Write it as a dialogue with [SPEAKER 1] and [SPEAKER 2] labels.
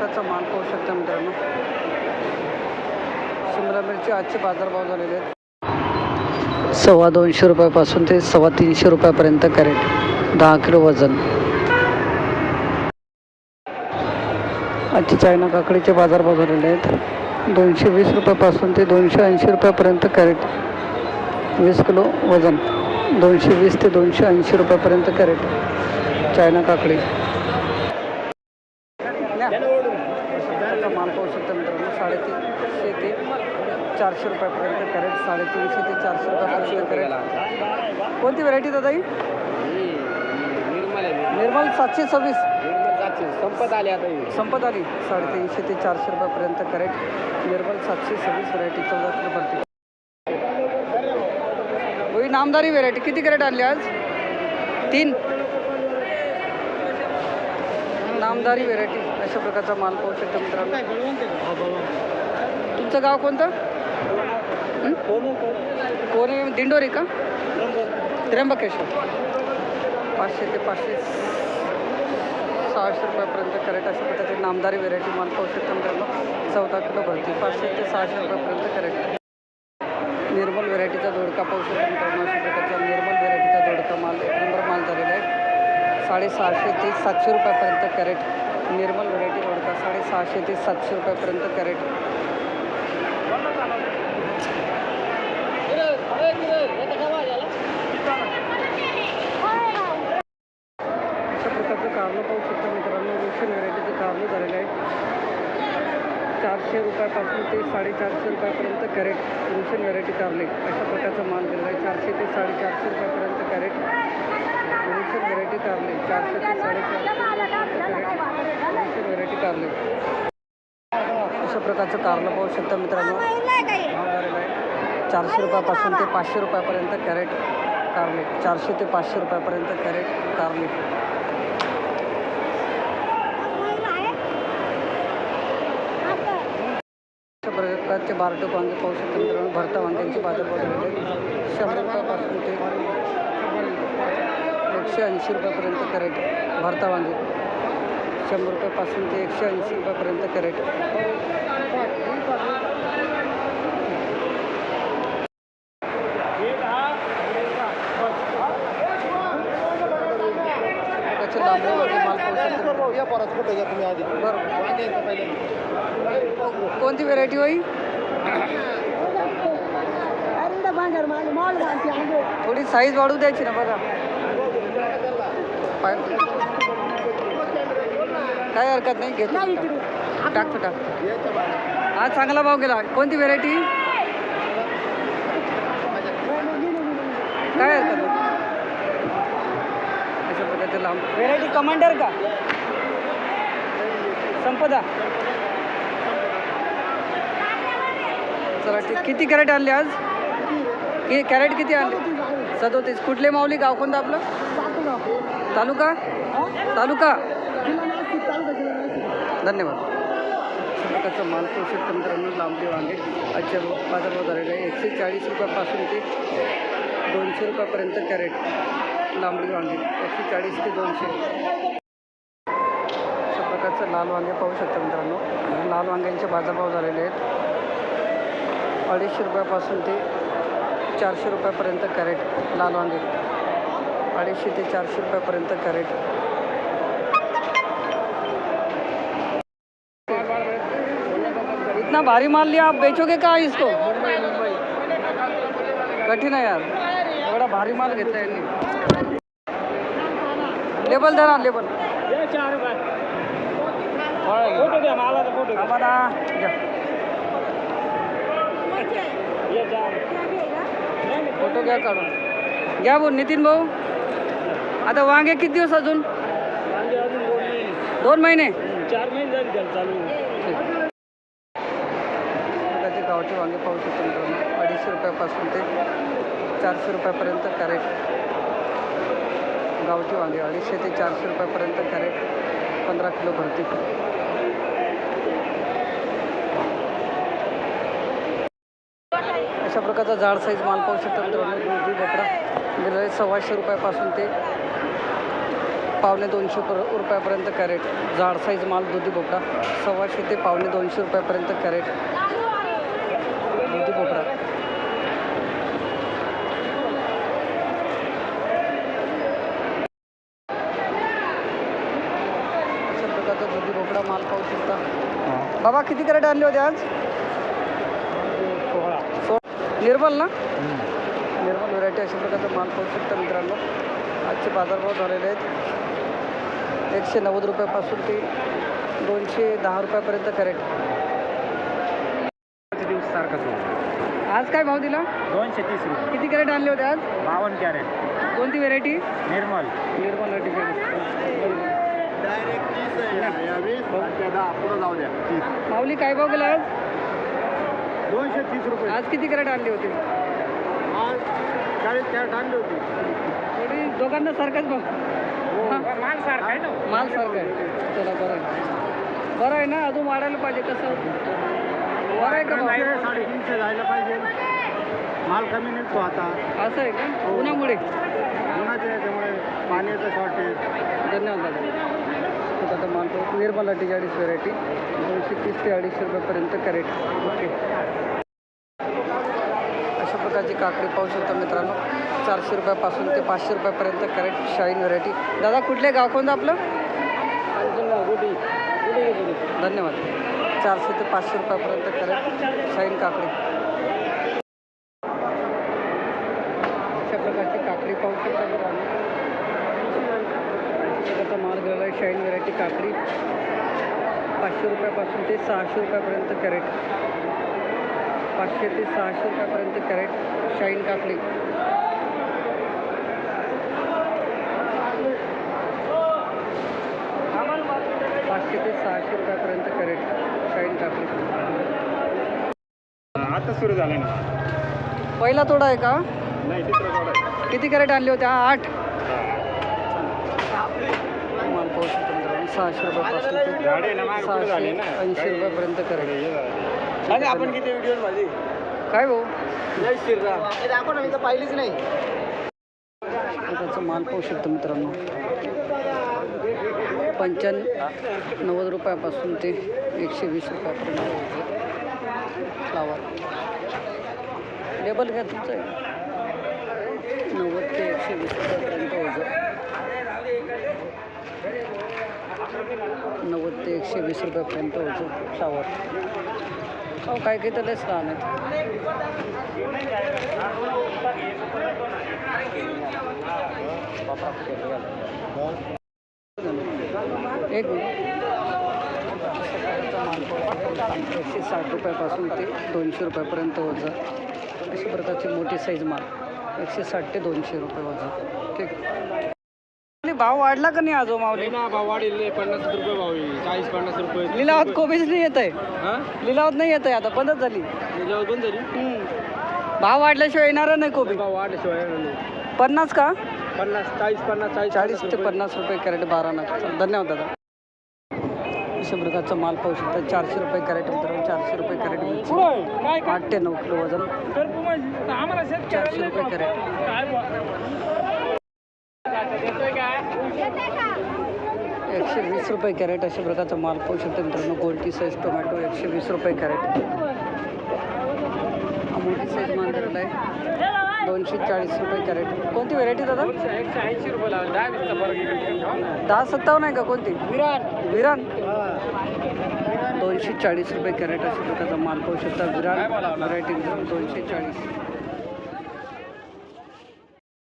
[SPEAKER 1] प्रकारचा माल पाहू शकता मित्रांनो. शिमला मिरची आजचे बाजारभाव झालेले आहेत. सव्वा दोनशे रुपयापासून ते सव्वा तीनशे रुपयापर्यंत कॅरेट. दहा किलो वजन. आजचे चायना काकडीचे बाजारभाव झालेले आहेत. दोनशे वीस रुपयापासून ते दोनशे ऐंशी रुपयापर्यंत कॅरेट. वीस किलो वजन. दोनशे वीस ते दोनशे ऐंशी रुपयापर्यंत कॅरेट. चायना काकडी. प्रकारचा माल पाहू शकता मित्रांनो साडेतीनशे ते चारशे रुपयापर्यंत कॅरेट साडेतीनशे ते चारशे रुपयापर्यंत कॅरेट. कोणती व्हरायटी दादा ही? निर्मल सातशे सव्वीस.
[SPEAKER 2] संपत आले आता.
[SPEAKER 1] संपत आली. साडेतीनशे ते चारशे रुपयापर्यंत कॅरेट. निर्मल सातशे सव्वीस व्हरायटी चौदा किलो भरती होई नामदारी व्हेरायटी किती कॅरेट आणली आज? तीन. नामदारी व्हेरायटी अशा प्रकारचा माल पाहू शकता मित्रांनो. तुमचं गाव कोणतं? हं? कोण आहे? दिंडोरी का? त्र्यंबकेश्वर. पाचशे ते पाचशे सहाशे रुपयापर्यंत कॅरेट अशा प्रकारचे नामदारी व्हेरायटी माल पाहू शकता मित्रांनो. चौदा किलो भरती. पाचशे ते सहाशे रुपयापर्यंत कॅरेट. निर्मल व्हेरायटीचा दोडका पाहू शकतो मित्रांनो. अशा प्रकारचा निर्मल व्हेरायटीचा दोडका माल एक नंबर माल झालेला आहे. साडेसहाशे ते सातशे रुपयापर्यंत कॅरेट. निर्मल व्हरायटी दोडका साडेसहाशे ते सातशे रुपयापर्यंत कॅरेट. अशा प्रकारचं कारलं पाहू शकता मित्रांनो. रोशन व्हरायटीचं कारलं झालेलं आहे. चारशे रुपयापासून ते साडेचारशे रुपयापर्यंत कॅरेट दोनशे व्हरायटी कारले. अशा प्रकारचा माल दिला आहे चारशे ते साडेचारशे रुपयापर्यंत कॅरेट दोनशे व्हरायटी कारले. चारशे ते साडेचारशे रुपयापर्यंत कॅरेट व्हेरायटी कारले. अशा प्रकारचं कारलं पाहू शकता मित्रांनो. चारशे रुपयापासून ते पाचशे रुपयापर्यंत कॅरेट कारले. चारशे ते पाचशे रुपयापर्यंत कॅरेट कारले. प्रकारचे बारटोक वांगे पाहू शकता मित्रांनो भरता वांग्यांचे बाजारभाव आहेत. शंभर रुपयापासून ते एकशे ऐंशी रुपयापर्यंत कॅरेट भरता वांगे. शंभर रुपयापासून ते एकशे ऐंशी रुपयापर्यंत कॅरेट. कोणती व्हेरायटी होई? थोडी साईज वाढू द्यायची ना बघा. काय हरकत नाही घेतो. टाकतो टाक. हा चांगला भाव गेला. कोणती व्हेरायटी काय हरकत नाही. अशा व्हेरायटी कमांडर का? संपदा. चला ठीक. किती कॅरेट आणले आज? कि कॅरेट किती आणले? सदोतीस. कुठले माऊली? गाव कोणतं आपलं? तालुका? तालुका? धन्यवाद. अशा माल पोषक तंत्रांनो मित्रांनो लांबडी वांगे. आजच्या बाजारभाव झालेला आहे एकशे चाळीस रुपयापासून ते दोनशे रुपयापर्यंत कॅरेट लांबडी वांगे. एकशे चाळीस ते दोनशे. अशा प्रकारचं लाल वांगे पाहू शकता मित्रांनो. लाल वांग्यांचे बाजारभाव झालेले आहेत. अडीचशे रुपयापासून ते चारशे रुपयापर्यंत कॅरेट लाल वांगे. अडीचशे ते चारशे रुपयापर्यंत कॅरेट. इतना भारी माल लिया आप बेचोगे का इसको? कठीण आहे यार. एवढा भारी माल घेतला यांनी लेबल द्या ना लेबल आम्हाला द्या फोटो घ्या काढून. घ्या भाऊ नितीन भाऊ. आता वांगे किती दिवस अजून? दोन महिने.
[SPEAKER 2] चार महिने झाले चालू
[SPEAKER 1] वांगे पाहू शकतो मित्रांनो. अडीचशे रुपयापासून ते चारशे रुपयापर्यंत कॅरेट. गावठी वांगे अडीचशे ते चारशे रुपयापर्यंत कॅरेट. पंधरा किलो भरती. अशा प्रकारचा जाड साईज माल पाहू शकतो मित्रांनो. दुधी भोपळा. दिलेला आहे सव्वाशे रुपयापासून ते पावणे दोनशे पर रुपयापर्यंत कॅरेट. जाड साईज माल दुधी भोपळा. सव्वाशे ते पावणे दोनशे रुपयापर्यंत कॅरेट. दुधी भोपळा. अशा प्रकारचा दुधी भोपळा माल पाहू शकता. बाबा किती कॅरेट आणले होते आज? निर्मल ना? निर्मल व्हरायटी अशा प्रकारचा माल पाहू शकता मित्रांनो. आजचे बाजारभाव झालेले आहेत. एकशे नव्वद रुपयापासून ते दोनशे दहा रुपयापर्यंत कॅरेट.
[SPEAKER 2] दिवस सारखाच
[SPEAKER 1] आज काय भाव दिला?
[SPEAKER 2] दोनशे तीस रुपये.
[SPEAKER 1] किती कॅरेट आणले होते आज?
[SPEAKER 2] बावन्न कॅरेट.
[SPEAKER 1] कोणती व्हेरायटी?
[SPEAKER 2] निर्मल.
[SPEAKER 1] निर्मल व्हरायटी माऊली काय भाव गेला आज?
[SPEAKER 2] दोनशे तीस रुपये.
[SPEAKER 1] आज किती कॅरेट आणले होते?
[SPEAKER 2] आज चाळीस कॅरेट आणली होती.
[SPEAKER 1] थोडी दोघांना सारखाच भाव हा.
[SPEAKER 2] माल सारखा आहे ना?
[SPEAKER 1] माल सारखा आहे. चला बरं आहे. बरं आहे ना? अजून वाढायला पाहिजे कसं? बरं आहे का भाव?
[SPEAKER 2] साडेतीनशे जायला पाहिजे. माल कमी निघतो आता.
[SPEAKER 1] असं आहे का? उन्हामुळे.
[SPEAKER 2] उन्हाच्या याच्यामुळे पाण्याचं शॉर्टेज
[SPEAKER 1] धन्यवाद दादा. आता माल पाहू. निर्मल अठ्ठेचाळीस व्हेरायटी दोनशे तीस ते अडीचशे रुपयापर्यंत कॅरेट ओके अशा प्रकारची काकडी पाहू शकता मित्रांनो. चारशे रुपयापासून ते पाचशे रुपयापर्यंत कॅरेट शाईन व्हरायटी दादा कुठले गाव कोणतं आपलं? धन्यवाद. चारशे ते पाचशे रुपयापर्यंत कॅरेट शाईन काकडी अशा प्रकारची काकडी पाहू शकता मित्रांनो त्याचा माल गेलेला आहे शाईन व्हरायटी काकडी. पाचशे रुपयापासून ते सहाशे रुपयापर्यंत कॅरेट. पाचशे ते सहाशे रुपयापर्यंत कॅरेट शाईन काकडी. पाचशे ते सहाशे रुपयापर्यंत कॅरेट शाईन काकडी.
[SPEAKER 2] आता सुरू झालं ना?
[SPEAKER 1] पहिला तोडा आहे का?
[SPEAKER 2] नाही तिसरं
[SPEAKER 1] किती कॅरेट आणले होते? आठ माल पाहू शकतो मित्रांनो सहाशे रुपयापासून ते सहाशे ऐंशी रुपयापर्यंत
[SPEAKER 2] अरे आपण किती व्हिडिओ माझी
[SPEAKER 1] काय भाऊ?
[SPEAKER 2] जय श्रीराम. दाखव ना मी तर पाहिलीच नाही.
[SPEAKER 1] त्याचा माल पाहू शकतो मित्रांनो. पंच्याण्णव नव्वद रुपयापासून ते एकशे वीस रुपयापर्यंत फ्लावर लेबल घ्या तुमचं. आहे नव्वद ते एकशे वीस रुपयापर्यंत ओझं नव्वद ते एकशे वीस रुपयापर्यंत होतो शावर हो काय काही तर लस लहान आहेत. एक एकशे साठ रुपयापासून ते दोनशे रुपयापर्यंत वजा अशा प्रकारची मोठी साईज माल. एकशे साठ ते दोनशे रुपये वजा ठीक भाव वाढला का नाही आजो मावली
[SPEAKER 2] ना भाव वाढेल पन्नास रुपये भाव येईल. चाळीस पन्नास रुपये.
[SPEAKER 1] लिलावात कोबीच नाही येत आहे
[SPEAKER 2] हा?
[SPEAKER 1] लिलावात नाही येत आहे आता बंदच झाली.
[SPEAKER 2] त्याच्यावर बंद झाली?
[SPEAKER 1] हम्म. भाव वाढल्याशिवाय येणार नाही कोबी.
[SPEAKER 2] भाव वाढल्याशिवाय येणार नाही.
[SPEAKER 1] पन्नास का?
[SPEAKER 2] पन्नास चाळीस पन्नास चाळीस
[SPEAKER 1] चाळीस ते पन्नास रुपये कॅरेट बारा नग धन्यवाद दादा. अशा प्रकारचा माल पाहू शकता. चारशे रुपये कॅरेट मित्रांनो चारशे रुपये कॅरेट मिरची. आठ ते नऊ किलो वजन. चारशे रुपये कॅरेट. एकशे वीस रुपये कॅरेट अशा प्रकारचा माल पाहू शकता मित्रांनो. गोल्टी साईज टोमॅटो एकशे वीस रुपये कॅरेट. मोठी साईज माल दिलेला आहे. दोनशे चाळीस रुपये कॅरेट. कोणती व्हेरायटी दादा?
[SPEAKER 2] ऐंशी रुपये.
[SPEAKER 1] दहा सत्तावन्न आहे का कोणती? विरान. विरान. दोनशे चाळीस रुपये कॅरेट अशा प्रकारचा माल पाहू शकता. विरान व्हरायटी दोनशे चाळीस.